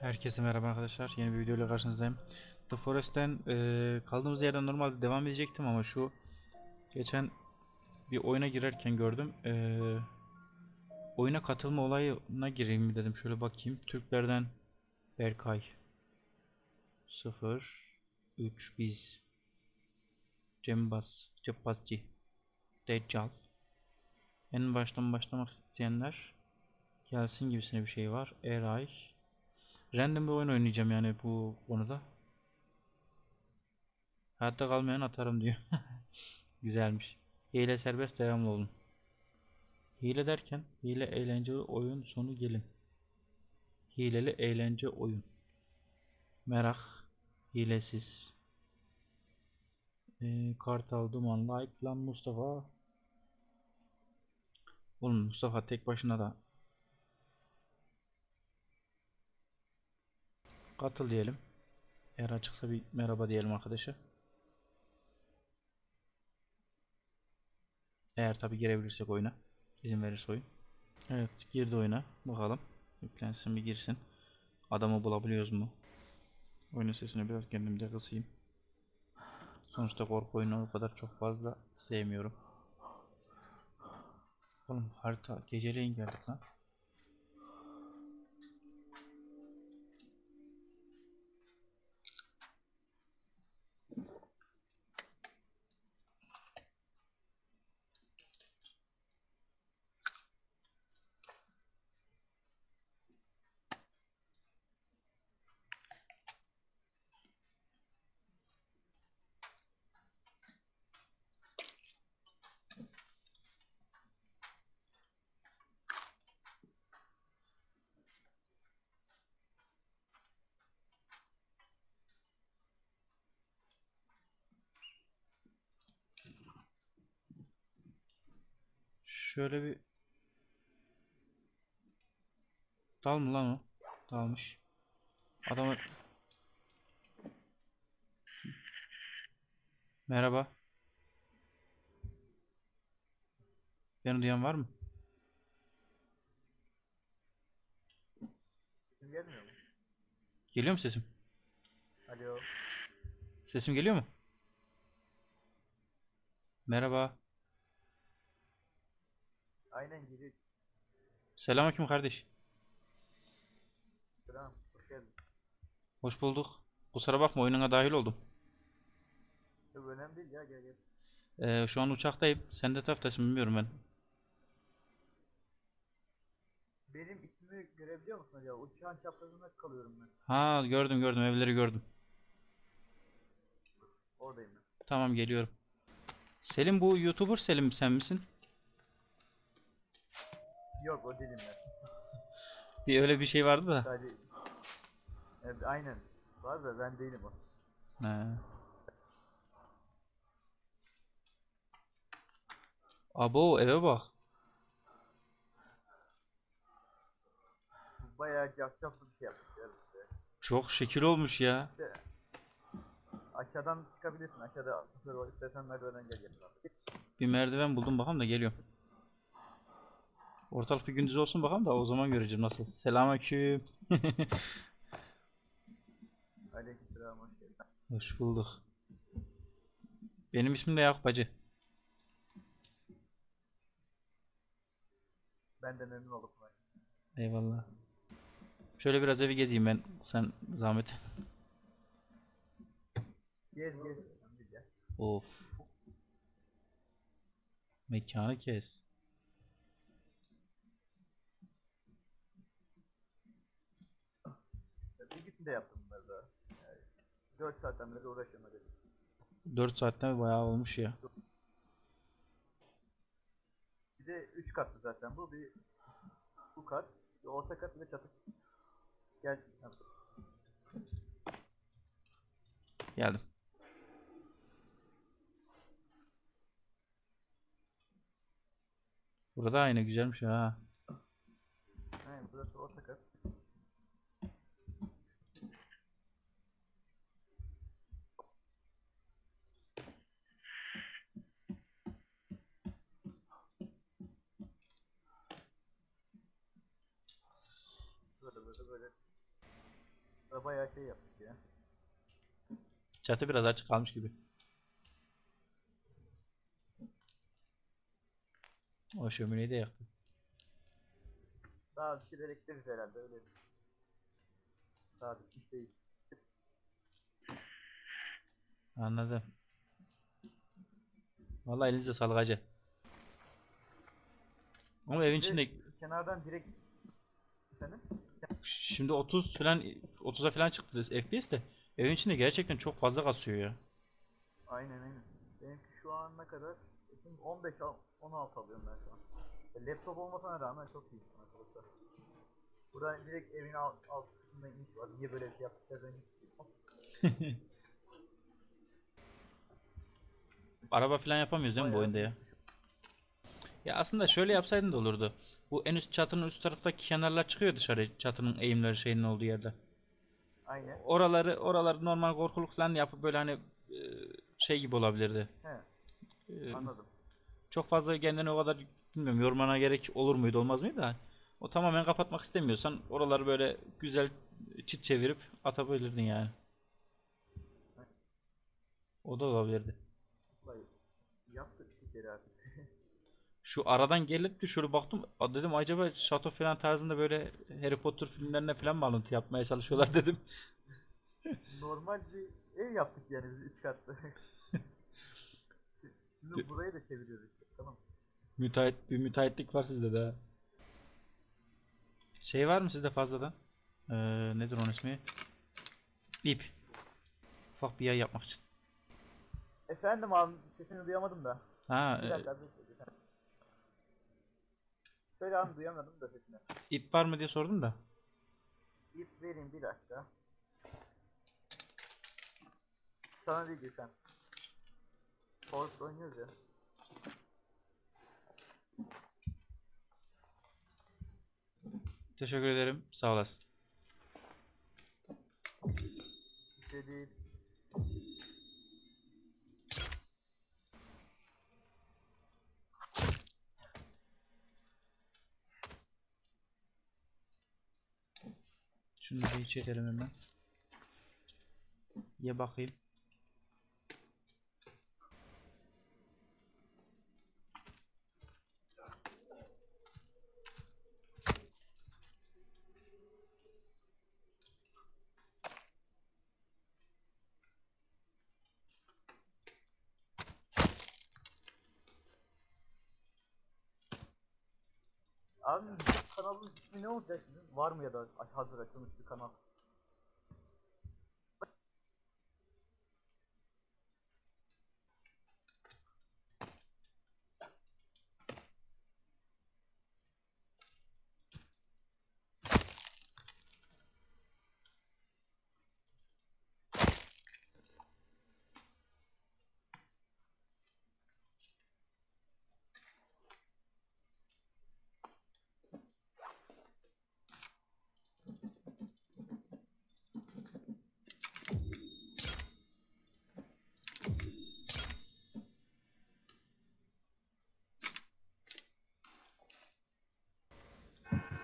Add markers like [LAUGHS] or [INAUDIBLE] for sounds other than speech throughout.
Herkese merhaba arkadaşlar. Yeni bir videoyla karşınızdayım. The Forest'ten eee, kaldığımız yerden normalde devam edecektim ama şu geçen bir oyuna girerken gördüm. Eee, oyuna katılma olayına gireyim mi dedim. Şöyle bakayım. Türklerden Berkay 0 3 biz Cembaz Cebbazci Deccal En baştan başlamak isteyenler gelsin gibisine bir şey var. Eray Random bir oyun oynayacağım yani bu konuda. Hayatta kalmayan atarım diyor. [LAUGHS] Güzelmiş. Hile serbest devamlı olun. Hile derken hile eğlenceli oyun sonu gelin. Hileli eğlence oyun. Merak hilesiz. Ee, Kartal Duman like lan Mustafa. Oğlum Mustafa tek başına da Katıl diyelim. Eğer açıksa bir merhaba diyelim arkadaşa. Eğer tabi girebilirsek oyuna. izin verirse oyun. Evet girdi oyuna. Bakalım. Yüklensin bir girsin. Adamı bulabiliyoruz mu? Oyunun sesini biraz kendimde kısayım. Sonuçta korku oyunu o kadar çok fazla sevmiyorum. Oğlum harita geceleyin geldik lan. Şöyle bir Dal mı lan o? Dalmış. Adamı Merhaba. Beni duyan var mı? Sesim gelmiyor mu? Geliyor mu sesim? Alo. Sesim geliyor mu? Merhaba. Aynen giriyor. Selamünaleyküm kardeş. Selam. Hoş geldin. Hoş bulduk. Kusura bakma oyununa dahil oldum. Yok önemli değil ya gel gel. Ee, şu an uçaktayım. Sen de taraftasın bilmiyorum ben. Benim ismimi görebiliyor musun acaba? Uçağın çaprazında kalıyorum ben. Ha gördüm gördüm evleri gördüm. Oradayım ben. Tamam geliyorum. Selim bu YouTuber Selim sen misin? Yok o değilim ben. Bir öyle bir şey vardı da. Sadece... Evet aynen. Var da ben değilim o. He. Abo eve bak. Bu bayağı cafcaflı bir şey yapmışlar işte. Çok şekil olmuş ya. Aşağıdan çıkabilirsin. Aşağıda asansör var. İstersen merdivenden gel yapın abi. Bir merdiven buldum bakalım da geliyorum. Ortalık bir gündüz olsun bakalım da o zaman göreceğim nasıl. Selamünaleyküm. [LAUGHS] Aleykümselam hoş geldin. Hoş bulduk. Benim ismim de Yakup Hacı. Ben de memnun oldum. Eyvallah. Şöyle biraz evi gezeyim ben. Sen zahmet. Gez gez. Of. Mekanı kes. Günde yaptım bunları da. Yani 4 saatten beri uğraşıyorum hadi. 4 saatten bayağı olmuş ya. Bir de 3 katlı zaten bu. Bir bu kat, bir orta kat bir de çatı. Gel. Geldim. Burada aynı güzelmiş ha. Aynen burası orta kat. Bayağı şey yaptık ya. Çatı biraz açık kalmış gibi. O şömineyi de yaktı. Daha bir şey elektriğiz herhalde öyle. Daha bir şey değil. Anladım. Vallahi elinize sağlık hacı. Ama evin içinde Kenardan direkt Efendim? Şimdi 30 falan 30'a falan çıktı FPS de evin içinde gerçekten çok fazla kasıyor ya. Aynen aynen. Benimki şu an ne kadar? Şimdi 15 al- 16 alıyorum ben şu an. E, Laptop olmasına rağmen çok iyi arkadaşlar. Buradan direkt evin alt, alt kısmında iniş var. Niye böyle bir şey yaptıklar ben hiç bilmiyorum. [LAUGHS] Araba falan yapamıyoruz değil mi bu Bayağı oyunda ya? Ya aslında şöyle yapsaydın da olurdu. Bu en üst çatının üst taraftaki kenarlar çıkıyor dışarı çatının eğimleri şeyinin olduğu yerde. Aynen. Oraları oraları normal korkuluk falan yapıp böyle hani e, şey gibi olabilirdi. He, E, anladım. çok fazla kendini o kadar bilmiyorum yormana gerek olur muydu olmaz mıydı da o tamamen kapatmak istemiyorsan oraları böyle güzel çit çevirip atabilirdin yani. O da olabilirdi. Yaptık bir kere artık. Şu aradan gelip de şöyle baktım dedim acaba şato falan tarzında böyle Harry Potter filmlerine falan mı alıntı yapmaya çalışıyorlar [LAUGHS] dedim. Normal bir ev yaptık yani biz üç katlı. [LAUGHS] Şimdi burayı da çeviriyoruz. Tamam. Müteahhit bir müteahhitlik var sizde de. Şey var mı sizde fazladan? Ee, nedir onun ismi? İp. Ufak bir yay yapmak için. Efendim abi sesini duyamadım da. Ha, Bir e, dakika dur. dur. Söyle abi duyamadım da sesini. ip var mı diye sordum da. İp vereyim bir dakika. Sana değil Gülsen. Force oynuyoruz ya. Teşekkür ederim. Sağ olasın. Bir şey değil. Şunu bir iç edelim hemen. Ye bakayım. Abi bu kanalın ismi ne olacak sizin? Var mı ya da hazır açılmış bir kanal?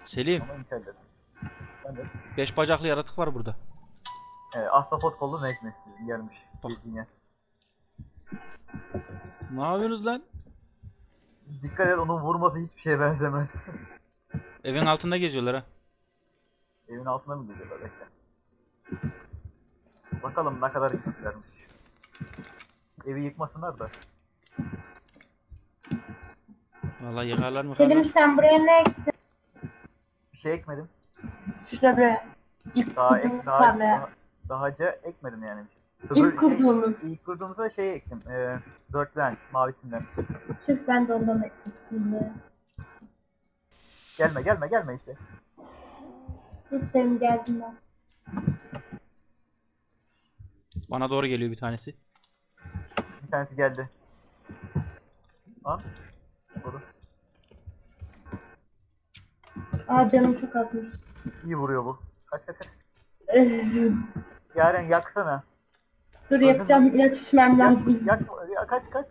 Selim, Ama de. beş bacaklı yaratık var burada. Evet, ahtapot kollu ne ekmek gelmiş. Bak. Yediğine. Ne yapıyorsunuz lan? Dikkat et onun vurması hiçbir şeye benzemez. [LAUGHS] Evin altında geziyorlar ha. Evin altına mı gidiyorlar bekle. Bakalım ne kadar yıkmışlarmış. Evi yıkmasınlar da. Vallahi yıkarlar mı Selim sen buraya ne ektin? Şey ekmedim. Şurada buraya. İlk Daha ek, kurduğumuz daha, tarlaya. daha, dahaca ekmedim yani. İlk kurduğumuz. Şey, ilk kurduğumuzda şey ektim. E, dörtlen, mavisinden. Sırf ben de ondan ektim şimdi. Gelme gelme gelme işte. Hiç Selim geldim ben. Bana doğru geliyor bir tanesi. Bir tanesi geldi. Lan. Vurdu. Aa canım çok azmış. İyi vuruyor bu. Kaç kaç kaç. Dur [LAUGHS] Yaren yaksana. yapacağım ilaç içmem Yak, lazım. yak, ya, kaç kaç.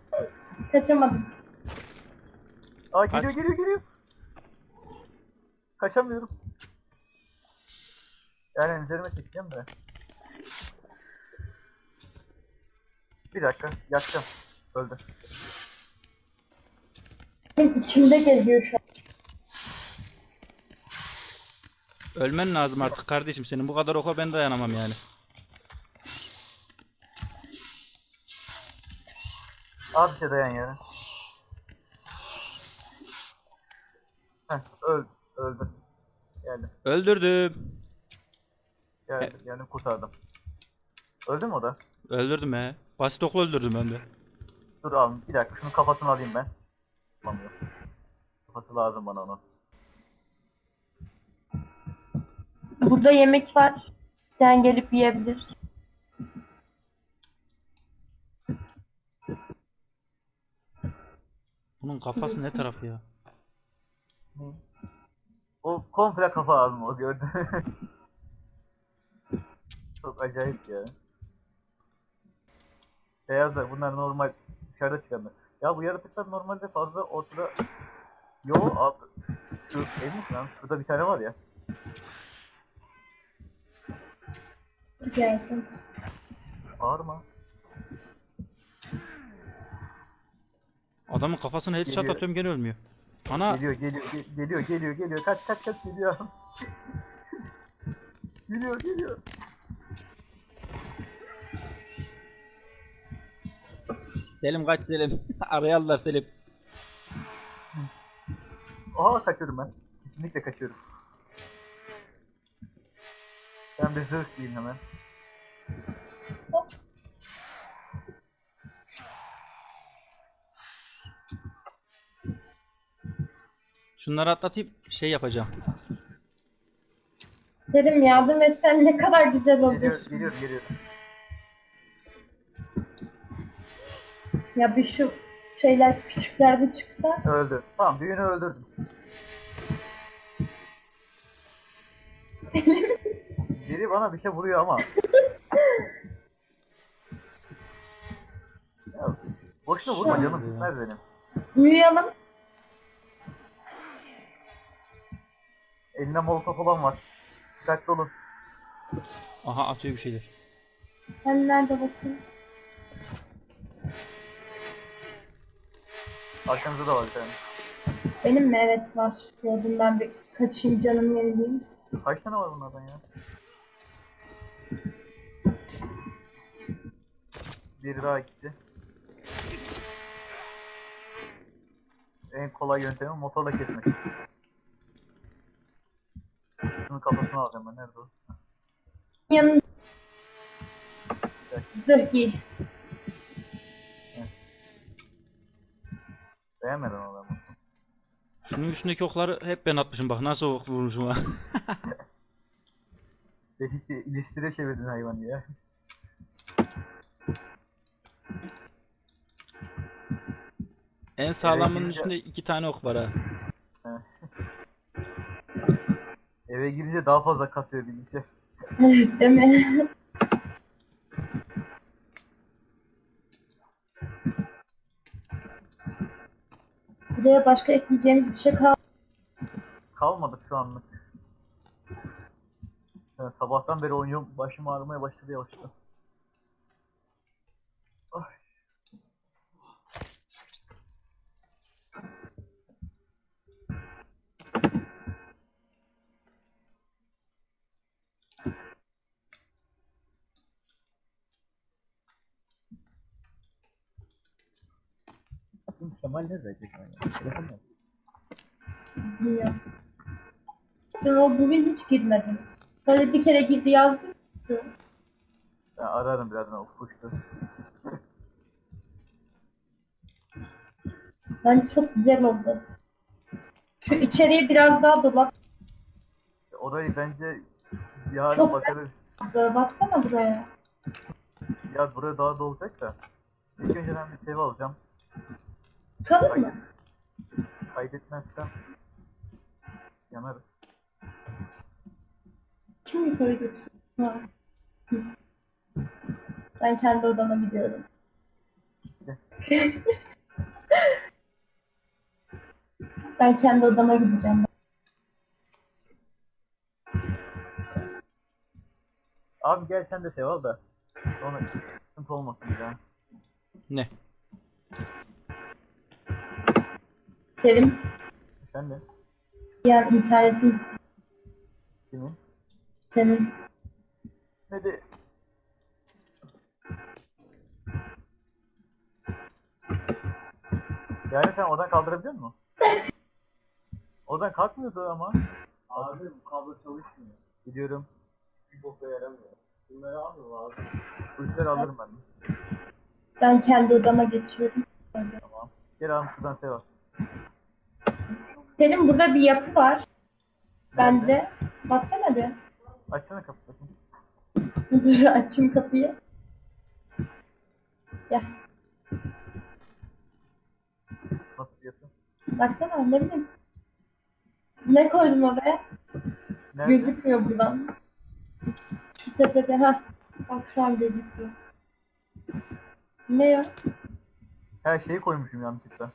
Kaçamadım. Aa geliyor Kaç. geliyor geliyor. Kaçamıyorum. Yani üzerime çekeceğim de. Bir dakika yakacağım. Öldü. Benim içimde geziyor şu an. Ölmen lazım artık kardeşim senin. Bu kadar oka ben dayanamam yani. Az bir şey dayan yere. Heh öl, öldü. Geldim. Öldürdüm. Geldim, geldim kurtardım. Öldü mü o da? Öldürdüm he. Basit okla öldürdüm ben de. Dur al bir dakika şunun kafasını alayım ben. Alamıyorum. Kafası lazım bana onun. Burada yemek var. Sen gelip yiyebilir. Bunun kafası ne tarafı ya? O komple kafa lazım o gördün. Çok acayip ya. Beyazlar bunlar normal dışarıda çıkanlar. Ya bu yaratıklar normalde fazla ortada Yo abi şu emin misin lan? Şurada bir tane var ya. Gelsin. Bağırma. Adamın kafasına headshot Geliyor. atıyorum gene ölmüyor. Ana Geliyor geliyor ge- geliyor geliyor geliyor kaç kaç kaç geliyor. [LAUGHS] geliyor geliyor. Selim kaç Selim. [LAUGHS] Arayalılar Selim. Aa kaçıyorum ben. Kesinlikle kaçıyorum. Ben bir zırh giyeyim hemen. Şunları atlatayım şey yapacağım. Selim yardım etsen ne kadar güzel olur. Geliyor geliyor geliyor. Ya bir şu şeyler küçükler bir çıksa. Öldü. Tamam büyüğünü öldürdüm. [LAUGHS] Biri bana bir şey vuruyor ama. ya, boşuna vurma canım gitmez benim. Uyuyalım. Elinde molotof olan var. Dikkatli olun. Aha atıyor bir şeyler. Ben nerede bakayım? Arkanızda da var bir tane. Benim mi? Evet var. Gördüm ben bir kaçayım canım yenileyim. Kaç tane var bunlardan ya? Biri daha gitti. En kolay yöntemi motorla kesmek. Şunun kafasını alacağım ben. Nerede o? Yanında zırh giy. Beğenmedin o adamı. Şunun üstündeki okları hep ben atmışım bak nasıl ok vurmuşum ha. [LAUGHS] Dedik ki ilişkide çevirdin hayvanı ya. En sağlamının girince- üstünde iki tane ok var ha. [LAUGHS] Eve girince daha fazla kasıyor bilince. Değil mi? Buraya başka ekleyeceğimiz bir şey kalmadı. Kalmadık şu anlık. Ben sabahtan beri oynuyorum. Başım ağrımaya başladı yavaştan. Ay. Nerede acaba ya? Telefon mu? Ben o bugün hiç girmedim. Böyle bir kere girdi yazdı. Ben ararım birazdan ufuştu. Bence çok güzel oldu. Şu içeriye biraz daha dolap. Orayı bence yarın Çok- bakarız. Baksana buraya. Ya buraya daha dolacak da. İlk önce ben bir save alacağım. Kalır mı? Kaydetmezsem yanarız. Kim yukarı götürdü? Ha. Ben kendi odama gidiyorum. [LAUGHS] ben kendi odama gideceğim. Abi gel sen de sev al da. Sonra sıkıntı olmasın ya. Ne? Selim Sen de. ya internetin Kimin? senin. Ne de Yani sen oradan kaldırabiliyor musun? [LAUGHS] Oradan kalkmıyordu ama. Abi bu kablo çalışmıyor. Gidiyorum. Bir boka yaramıyor. Bunları almıyor abi. Bu işleri alırım ben. Ben kendi odama geçiyorum. Tamam. Gel abi şuradan sev Selim burada bir yapı var. Bende. Baksana bir. Açsana kapıyı. Dur açayım kapıyı. Gel. Nasıl diyorsun? Baksana ne bileyim. Ne koydum oraya? Nerede? Gözükmüyor buradan. Şu tepede ha. Bak şu an gözüküyor. Ne ya? Her şeyi koymuşum yanlışlıkla.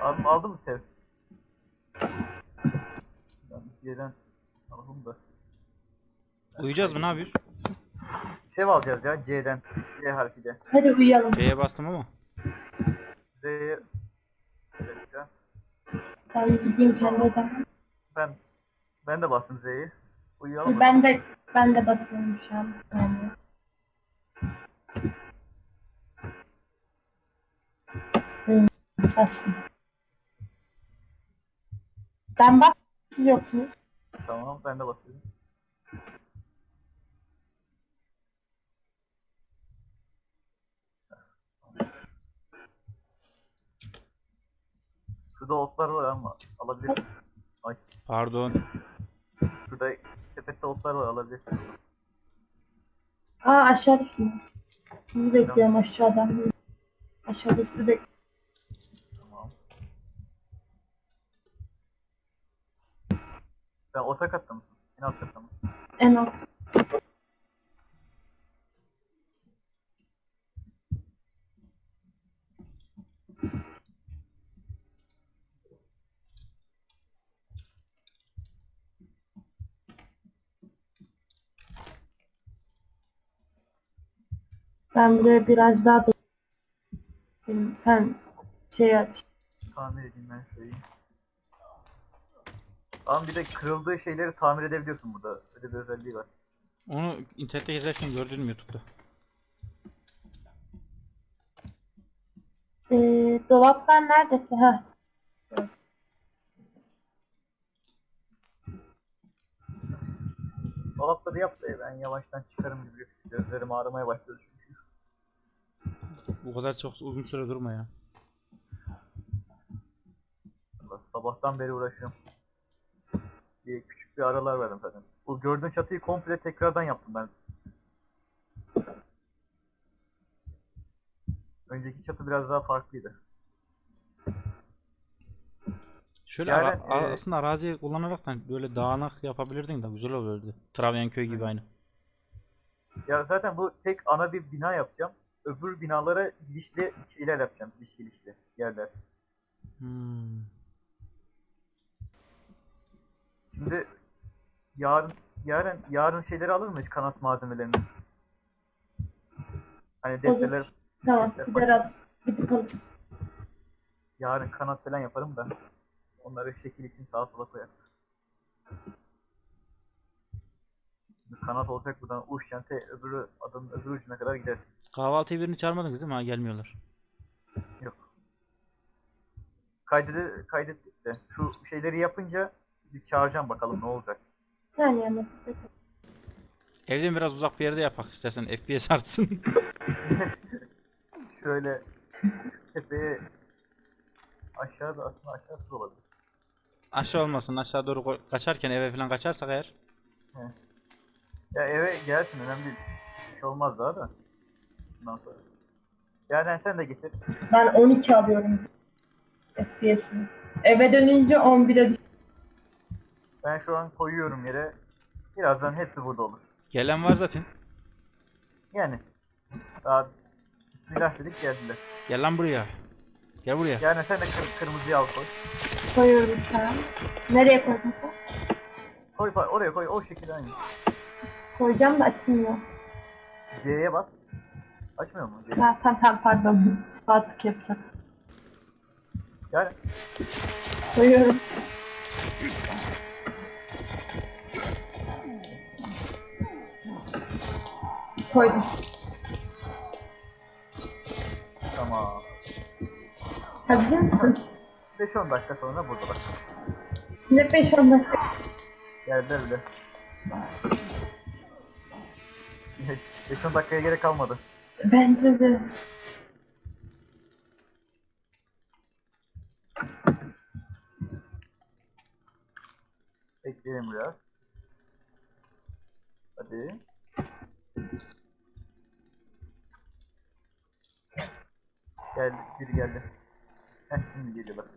Abi aldın mı sev? Ben bir yerden aldım da. Uyuyacağız mı ne yapıyoruz? Sev alacağız ya C'den. C harfiyle. Hadi uyuyalım. C'ye bastım ama. Z'ye. Ben gideyim kendi odama. Ben ben de bastım Z'yi. Uyuyalım mı? Ben de ben de basıyorum şu an bir saniye. Hmm, bastım. Ben bas, siz yoksunuz. Tamam ben de basıyorum. Şurada otlar var ama alabilirsin. Ay Pardon. şurada sepette otlar var alabilirsin. Aa aşağı düştüm. Sizi bekliyorum aşağıdan. Aşağıda sizi bekliyorum. Tamam. Sen orta katta mısın? En alt katta mı? En alt. Ben buraya biraz daha do- sen şey aç. Tamir edeyim ben şeyi. Ama bir de kırıldığı şeyleri tamir edebiliyorsun burada. Öyle bir özelliği var. Onu internette gezerken gördüm YouTube'da. Ee, dolaplar neredeyse? Ha. Dolapları yap da ben yavaştan çıkarım gibi. Gözlerim ağrımaya başladı. Bu kadar çok uzun süre durma ya. Sabahtan beri uğraşıyorum. Bir küçük bir aralar verdim zaten. Bu gördüğün çatıyı komple tekrardan yaptım ben. Önceki çatı biraz daha farklıydı. Şöyle Yani, ara- e, aslında araziyi kullanarak da böyle dağınak yapabilirdin de güzel olurdu. Travenköy gibi aynı. Ya zaten bu tek ana bir bina yapacağım. Öbür binalara girişli şeyler yapacağım. Giriş girişli yerler. Hmm. Şimdi yarın yarın yarın şeyleri alır mıyız kanat malzemelerini? Hani defterler. Tamam. Gider al. Gidip yarın kanat falan yaparım da onları şekil için sağa sola koyarım. Şimdi Kanat olacak buradan uç çente öbürü adamın öbür ucuna kadar gider. Kahvaltıya birini çağırmadınız değil mi? Ha gelmiyorlar. Yok. Kaydede, kaydettik de şu şeyleri yapınca bir çağıracağım bakalım ne olacak. Saniye ama. Evden biraz uzak bir yerde yapak istersen FPS artsın. [LAUGHS] Şöyle tepeye aşağıda aslında aşağısı olabilir. Aşağı olmasın aşağı doğru kaçarken eve falan kaçarsak eğer. Ya eve gelsin önemli değil. Bir şey olmaz daha da. Bundan sonra. Yani sen de getir. Ben 12 alıyorum. FPS'ini. Eve dönünce 11'e düş. Ben şu an koyuyorum yere. Birazdan hepsi burada olur. Gelen var zaten. Yani. Daha Bismillah dedik geldiler. Gel lan buraya. Gel buraya. Yani sen de kır, kırmızıyı al koy. Koyuyorum an. Nereye koydun sen? Koy fa- oraya koy o şekilde aynı. Koyacağım da açılmıyor. C'ye bas. Açmıyor mu? Ha, tamam tamam pardon. Saatlik yapacağım. Gel. Koyuyorum. Koydum. Tamam. Hazır mısın? 5-10 dakika sonra burada bak. Ne 5-10 dakika. Geldiler bile. 5-10 dakikaya gerek kalmadı. Bence de. Bekleyelim biraz. Hadi. Geldi, biri geldi. Heh, şimdi geliyor bak.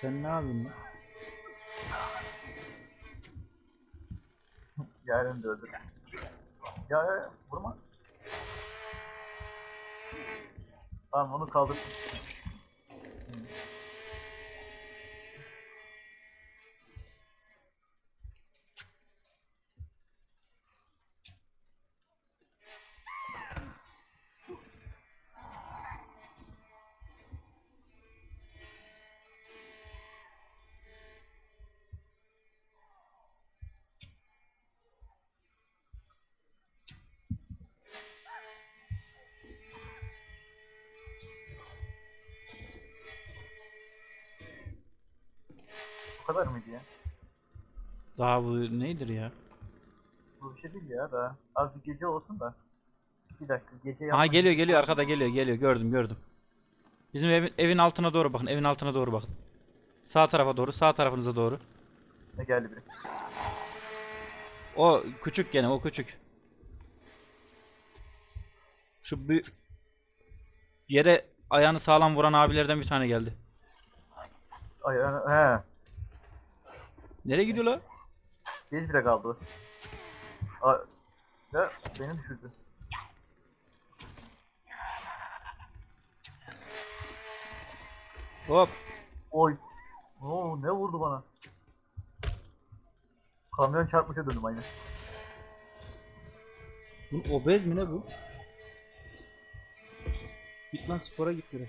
Sen ne yapıyorsun lan? Yarın da öldür. Ya, ya, vurma. Tamam onu kaldır. Kadar mıydı ya? Daha bu nedir ya? Bu bir şey değil ya da. Az bir gece olsun da. Bir dakika gece yapmak- geliyor geliyor arkada geliyor geliyor gördüm gördüm. Bizim evin, evin altına doğru bakın evin altına doğru bakın. Sağ tarafa doğru sağ tarafınıza doğru. Ne geldi biri. O küçük gene o küçük. Şu bir yere ayağını sağlam vuran abilerden bir tane geldi. Ay, ay, he. Nereye gidiyor la? Geri bile kaldı. Aa, ya beni düşürdü. Hop. Oy. Oo ne vurdu bana? Kamyon çarpmışa döndüm aynen. Bu obez mi ne bu? Git lan spora git biraz.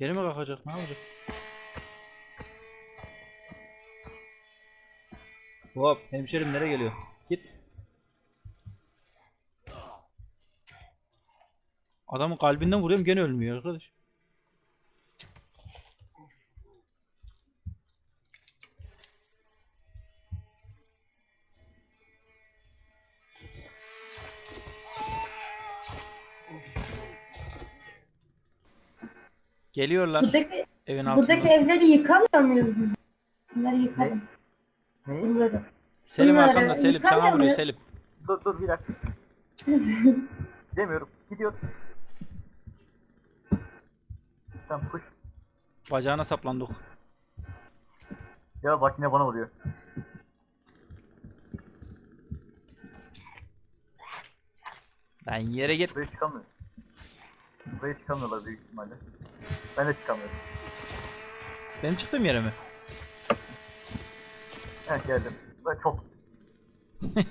Geri mi kalkacak? Ne yapacak? Hop hemşerim nereye geliyor? Git. Adamın kalbinden vuruyorum gene ölmüyor arkadaş. Geliyorlar Buradaki, evin altında. buradaki evleri yıkamıyor muyuz biz? Bunları yıkalım. Ne? Bunları. Selim Bunları arkanda Selim yıkamıyor vuruyor muyuz? Selim. Dur dur bir dakika. [LAUGHS] Demiyorum. Gidiyor. Tamam kuş. Bacağına saplandık. Ya bak yine bana vuruyor. Lan yere git. Buraya çıkamıyor. Buraya çıkamıyorlar büyük ihtimalle. Ben de çıkamıyorum. Benim çıktığım yere mi? Evet geldim. Ben çok [LAUGHS]